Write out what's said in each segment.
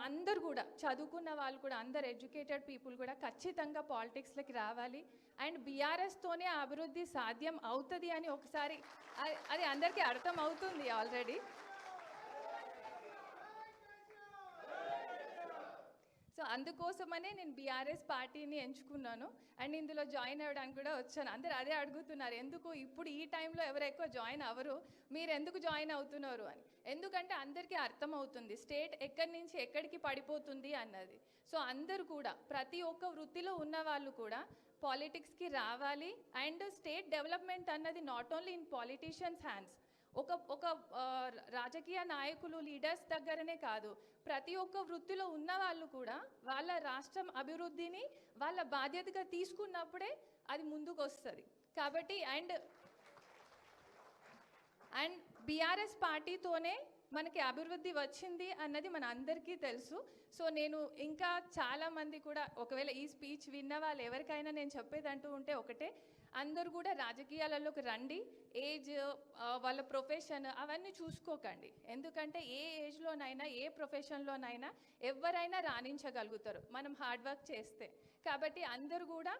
అందరు కూడా చదువుకున్న వాళ్ళు కూడా అందరు ఎడ్యుకేటెడ్ పీపుల్ కూడా ఖచ్చితంగా పాలిటిక్స్లోకి రావాలి. అండ్ బీఆర్ఎస్తోనే అభివృద్ధి సాధ్యం అవుతుంది అని ఒకసారి అది- అది అందరికీ అర్థం అవుతుంది ఆల్రెడీ. సో అందుకోసమనే నేను బీఆర్ఎస్ పార్టీని ఎంచుకున్నాను. అండ్ ఇందులో జాయిన్ అవ్వడానికి కూడా వచ్చాను. అందరు అదే అడుగుతున్నారు ఎందుకు ఇప్పుడు ఈ టైంలో ఎవరు ఎక్కువ జాయిన్ అవ్వరు? మీరు ఎందుకు జాయిన్ అవుతున్నారు? అని. ఎందుకంటే అందరికీ అర్థమవుతుంది స్టేట్ ఎక్కడి నుంచి ఎక్కడికి పడిపోతుంది అన్నది. సో అందరూ కూడా ప్రతి ఒక్క వృత్తిలో ఉన్న వాళ్ళు కూడా పాలిటిక్స్కి రావాలి. అండ్ స్టేట్ డెవలప్మెంట్ అన్నది not only in politicians hands ఒక ఒక రాజకీయ నాయకులు లీడర్స్ దగ్గరనే కాదు. ప్రతి ఒక్క వృత్తిలో ఉన్న వాళ్ళు కూడా వాళ్ళ రాష్ట్రం అభివృద్ధిని వాళ్ళ బాధ్యతగా తీసుకున్నప్పుడే అది ముందుకు వస్తుంది కాబట్టి అండ్ అండ్ బీఆర్ఎస్ పార్టీతోనే మనకి అభివృద్ధి వచ్చింది అన్నది మన అందరికీ తెలుసు. సో నేను ఇంకా చాలామంది కూడా ఒకవేళ ఈ స్పీచ్ విన్న వాళ్ళు ఎవరికైనా నేను చెప్పేది అంటూ ఉంటే ఒకటే అందరూ కూడా రాజకీయాలలోకి రండి. ఏజ్ వాళ్ళ ప్రొఫెషన్ అవన్నీ చూసుకోకండి. ఎందుకంటే ఏ ఏజ్లోనైనా ఏ ప్రొఫెషన్లోనైనా ఎవరైనా రాణించగలుగుతారు మనం హార్డ్ వర్క్ చేస్తే. కాబట్టి అందరూ కూడా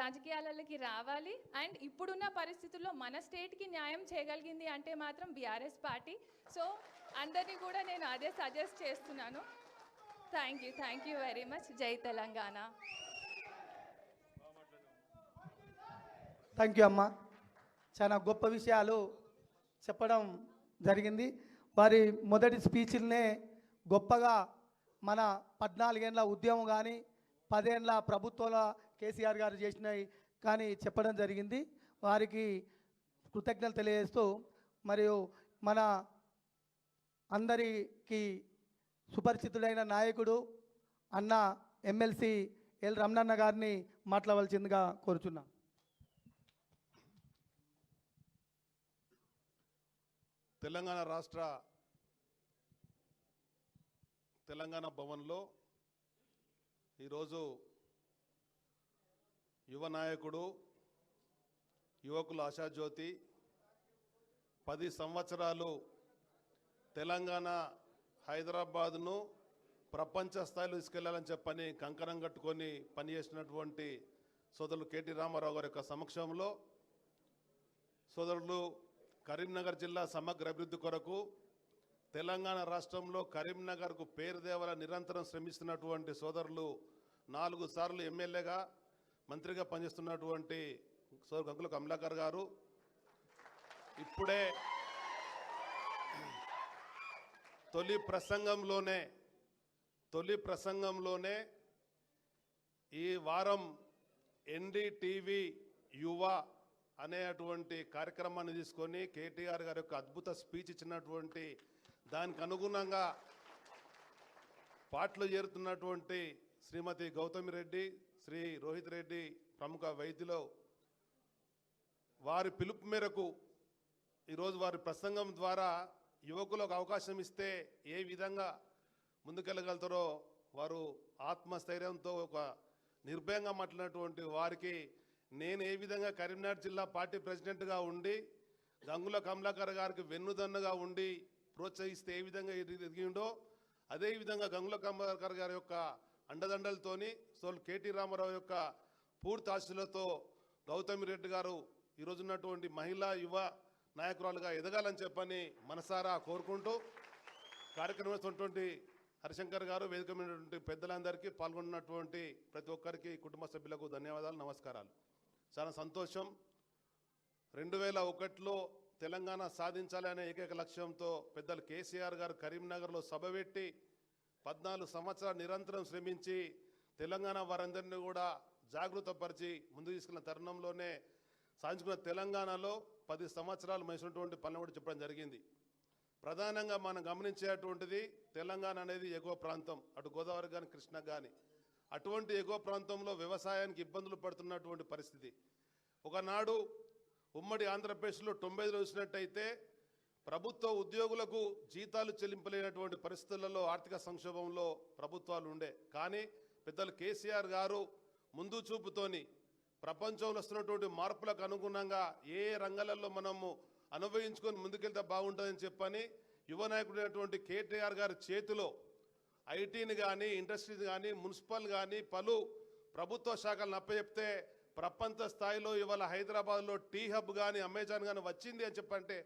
రాజకీయాలలోకి రావాలి. అండ్ ఇప్పుడున్న పరిస్థితుల్లో మన స్టేట్కి న్యాయం చేయగలిగింది అంటే మాత్రం బీఆర్ఎస్ పార్టీ. సో అందరినీ కూడా నేను అదే సజెస్ట్ చేస్తున్నాను. Thank you thank you very much. జై తెలంగాణ. థ్యాంక్ యూ అమ్మ. చాలా గొప్ప విషయాలు చెప్పడం జరిగింది. వారి మొదటి స్పీచ్లనే గొప్పగా మన పద్నాలుగేండ్ల ఉద్యమం కానీ పదేండ్ల ప్రభుత్వంలో కేసీఆర్ గారు చేసినవి కానీ చెప్పడం జరిగింది. వారికి కృతజ్ఞతలు తెలియజేస్తూ మరియు మన అందరికీ సుపరిచితుడైన నాయకుడు అన్న ఎమ్మెల్సీ ఎల్ రమణన్న గారిని మాట్లాడవలసిందిగా కోరుచున్నాను తెలంగాణ రాష్ట్ర తెలంగాణ భవన్లో ఈరోజు యువ నాయకుడు యువకుల ఆశాజ్యోతి పది సంవత్సరాలు తెలంగాణ హైదరాబాద్ను ప్రపంచ స్థాయిలో తీసుకెళ్ళాలని చెప్పని కంకణం కట్టుకొని పనిచేసినటువంటి సోదరులు కేటీ రామారావు గారి యొక్క సమక్షంలో సోదరులు కరీంనగర్ జిల్లా సమగ్ర అభివృద్ధి కొరకు తెలంగాణ రాష్ట్రంలో కరీంనగర్కు పేరు దేవల నిరంతరం శ్రమిస్తున్నటువంటి సోదరులు నాలుగు సార్లు ఎమ్మెల్యేగా మంత్రిగా పనిచేస్తున్నటువంటి సోదరు గంగుల కమలాకర్ గారు. ఇప్పుడే తొలి ప్రసంగంలోనే తొలి ప్రసంగంలోనే ఈ వారం ఎన్డీటీవీ యువ అనేటువంటి కార్యక్రమాన్ని తీసుకొని కేటీఆర్ గారి యొక్క అద్భుత స్పీచ్ ఇచ్చినటువంటి దానికి అనుగుణంగా పాటలు చేరుతున్నటువంటి శ్రీమతి గౌతమి రెడ్డి శ్రీ రోహిత్ రెడ్డి ప్రముఖ వైద్యులు. వారి పిలుపు మేరకు ఈరోజు వారి ప్రసంగం ద్వారా యువకులకు అవకాశం ఇస్తే ఏ విధంగా ముందుకెళ్ళగలుగుతారో వారు ఆత్మస్థైర్యంతో ఒక నిర్భయంగా మాట్లాడినటువంటి వారికి నేను ఏ విధంగా కరీంనగర్ జిల్లా పార్టీ ప్రెసిడెంట్గా ఉండి గంగుల కమలాకర్ గారికి వెన్నుదన్నుగా ఉండి ప్రోత్సహిస్తే ఏ విధంగా ఎదిగిండో అదేవిధంగా గంగుల కమలాకర్ గారి యొక్క అండదండలతోని సోల్ కేటీ రామారావు యొక్క పూర్తి ఆశలతో గౌతమి రెడ్డి గారు ఈరోజున్నటువంటి మహిళా యువ నాయకురాలుగా ఎదగాలని చెప్పని మనసారా కోరుకుంటూ కార్యక్రమటువంటి హరిశంకర్ గారు వేదికమైనటువంటి పెద్దలందరికీ పాల్గొన్నటువంటి ప్రతి ఒక్కరికి కుటుంబ సభ్యులకు ధన్యవాదాలు నమస్కారాలు. చాలా సంతోషం. రెండు వేల ఒకటిలో తెలంగాణ సాధించాలనే ఏకైక లక్ష్యంతో పెద్దలు కేసీఆర్ గారు కరీంనగర్లో సభ పెట్టి పద్నాలుగు సంవత్సరాలు నిరంతరం శ్రమించి తెలంగాణ వారందరినీ కూడా జాగృతపరిచి ముందు తీసుకున్న తరుణంలోనే సాధించుకున్న తెలంగాణలో పది సంవత్సరాలు మనిషినటువంటి పనులు కూడా చెప్పడం జరిగింది. ప్రధానంగా మనం గమనించేటువంటిది తెలంగాణ అనేది ఎగువ ప్రాంతం. అటు గోదావరి కానీ కృష్ణ కానీ అటువంటి ఎగువ ప్రాంతంలో వ్యవసాయానికి ఇబ్బందులు పడుతున్నటువంటి పరిస్థితి. ఒకనాడు ఉమ్మడి ఆంధ్రప్రదేశ్లో తొంభై చూసినట్టయితే ప్రభుత్వ ఉద్యోగులకు జీతాలు చెల్లింపలేనటువంటి పరిస్థితులలో ఆర్థిక సంక్షోభంలో ప్రభుత్వాలు ఉండే. కానీ పెద్దలు కేసీఆర్ గారు ముందు చూపుతోని ప్రపంచంలో వస్తున్నటువంటి మార్పులకు అనుగుణంగా ఏ ఏ రంగాలలో మనము అనుభవించుకొని ముందుకెళ్తే బాగుంటుందని చెప్పని యువ నాయకుడైనటువంటి కేటీఆర్ గారి చేతిలో ఐటీని కానీ ఇండస్ట్రీని కానీ మున్సిపల్ కానీ పలు ప్రభుత్వ శాఖలను అప్పచెప్తే ప్రపంచ స్థాయిలో ఇవాళ హైదరాబాద్లో టీ హబ్ కానీ అమెజాన్ కానీ వచ్చింది అని చెప్పంటే